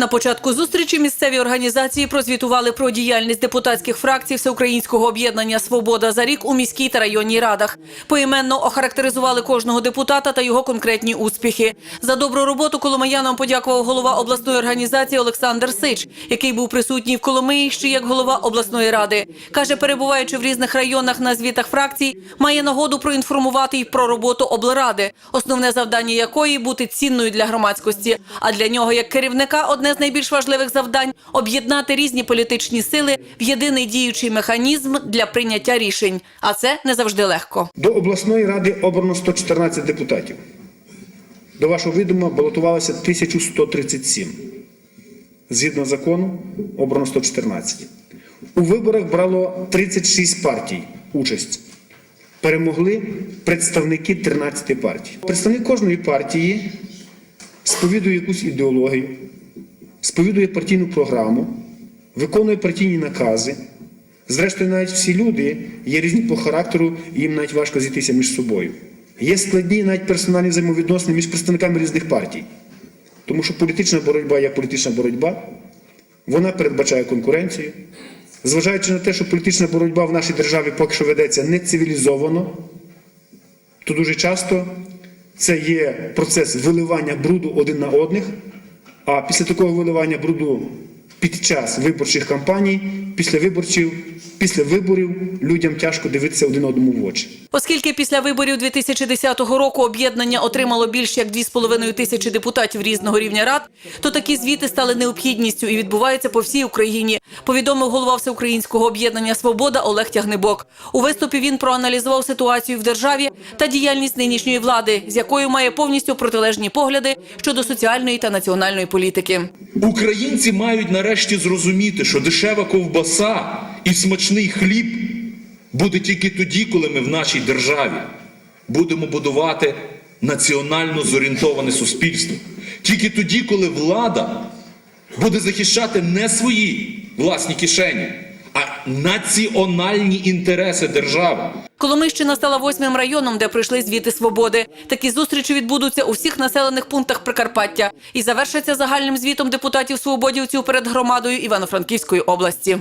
На початку зустрічі місцеві організації прозвітували про діяльність депутатських фракцій Всеукраїнського об'єднання Свобода за рік у міській та районній радах. Поіменно охарактеризували кожного депутата та його конкретні успіхи. За добру роботу коломиянам подякував голова обласної організації Олександр Сич, який був присутній в Коломиї ще як голова обласної ради. каже, перебуваючи в різних районах на звітах фракцій, має нагоду проінформувати й про роботу облради, основне завдання якої бути цінною для громадськості. А для нього, як керівника, одне з найбільш важливих завдань об'єднати різні політичні сили в єдиний діючий механізм для прийняття рішень. А це не завжди легко. До обласної ради обрано 114 депутатів. До вашого відома балотувалося 1137. Згідно закону, обрано 114. У виборах брало 36 партій участь. Перемогли представники 13 партій. Представник кожної партії сповідує якусь ідеологію, сповідує партійну програму, виконує партійні накази. Зрештою, навіть всі люди є різні по характеру, і їм навіть важко зійтися між собою. Є складні навіть персональні взаємовідносини між представниками різних партій. Тому що політична боротьба є політична боротьба, вона передбачає конкуренцію. Зважаючи на те, що політична боротьба в нашій державі поки що ведеться не цивілізовано, то дуже часто це є процес виливання бруду один на одних, а після такого виливання бруду під час виборчих кампаній, після виборців, після виборів людям тяжко дивитися один одному в очі. Оскільки після виборів 2010 року об'єднання отримало більш як 2,5 тисячі депутатів різного рівня рад, то такі звіти стали необхідністю і відбуваються по всій Україні. Повідомив голова всеукраїнського об'єднання Свобода Олег Тягнебок. У виступі він проаналізував ситуацію в державі та діяльність нинішньої влади, з якою має повністю протилежні погляди щодо соціальної та національної політики. Українці мають нарешті зрозуміти, що дешева ковбаса і смачний хліб буде тільки тоді, коли ми в нашій державі будемо будувати національно зорієнтоване суспільство. Тільки тоді, коли влада буде захищати не свої власні кишені, а національні інтереси держави. Коломийщина стала восьмим районом, де пройшли звіти свободи. Такі зустрічі відбудуться у всіх населених пунктах Прикарпаття і завершаться загальним звітом депутатів свободівців перед громадою Івано-Франківської області.